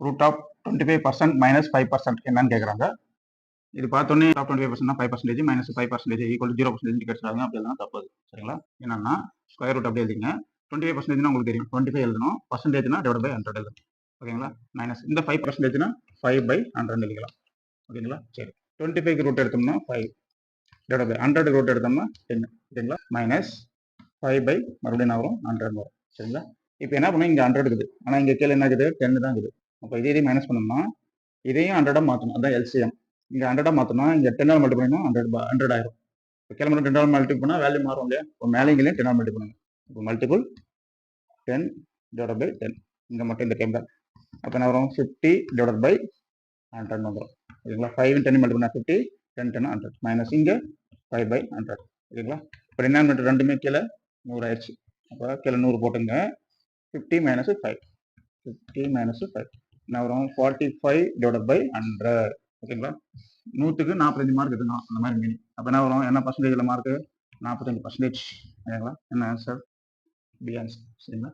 Root of twenty five percent minus five percent என்னன்னு கேட்குறாங்க இது பார்த்தோன்னே top twenty five percent five percentage minus five percentage equal zero percentage கிடைச்சாங்க அப்படி எல்லாம் தப்பு சரிங்களா? என்னன்னா ஸ்கொயர் ரூட் அப்படி எழுதிங்க டுவெண்ட்டி ஃபைவ் பர்சன்டேஜ்னா உங்களுக்கு தெரியும். டுவெண்ட்டி ஃபைவ் எழுதணும் பர்சன்டேஜ்னா டிவைட் பை ஹண்ட்ரட் எழுதணும். ஓகேங்களா? மைனஸ் இந்த ஃபைவ் பர்சன்டேஜ்னா ஃபைவ் பை ஹண்ட்ரட் எழுதிக்கலாம். ஓகேங்களா? சரி. டுவெண்ட்டி ஃபைவ் ரூட் எடுத்தோம்னா five divide by hundred root எடுத்தோம்னா டென் ஓகேங்களா மைனஸ் ஃபைவ் பை மறுபடியும் என்ன வரும்? ஹண்ட்ரட் வரும். சரிங்களா? இப்போ என்ன பண்ணும்? இங்கே ஹண்ட்ரட் இருக்குது. ஆனால் இங்கே கீழே என்ன இருக்குது? டென் தான் இருக்குது. அப்போ இதே இதையும் மைனஸ் பண்ணோம்னா இதையும் ஹண்ட்ரடாக மாற்றணும் அதான் எல்சிஎம் இங்கே ஹண்ட்ரடாக மாற்றணும் இங்கே டென்னால் மல்டி பண்ணணும் ஹண்ட்ரட் ஹண்ட்ரட் ஆயிரும். இப்போ கிலோமீட்டர் டென் டென்னால் மல்டி பண்ணால் வேல்யூ மாறும் இல்லையா? இப்போ மேலே இங்கேயும் டென்னால் மல்டி பண்ணுங்க. இப்போ multiple ten divide by ten இங்கே மட்டும் இந்த டைம் தான் அப்போ என்ன வரும்? ஃபிஃப்டி டிவைட் பை ஹண்ட்ரட் வந்துடும் ஓகேங்களா ஃபைவ் டென் மல்டி பண்ணால் fifty ten ten hundred minus இங்கே ஃபைவ் பை ஹண்ட்ரட் ஓகேங்களா இப்போ டினாமினேட்டர் ரெண்டுமே கீழே நூறு ஆயிடுச்சு. அப்போ கீழே நூறு போட்டுங்க. Fifty minus five fifty minus five என்ன வரும் forty five divide by hundred ஓகேங்களா நூற்றுக்கு நாற்பத்தஞ்சு மார்க் எடுக்கணும் அந்த மாதிரி மீனிங் அப்போ என்ன வரும்? என்ன பர்சன்டேஜில் மார்க்கு நாற்பத்தஞ்சு பர்சன்டேஜ் ஓகேங்களா என்ன ஆன்சர் பி ஆன்சர் சரிங்களா?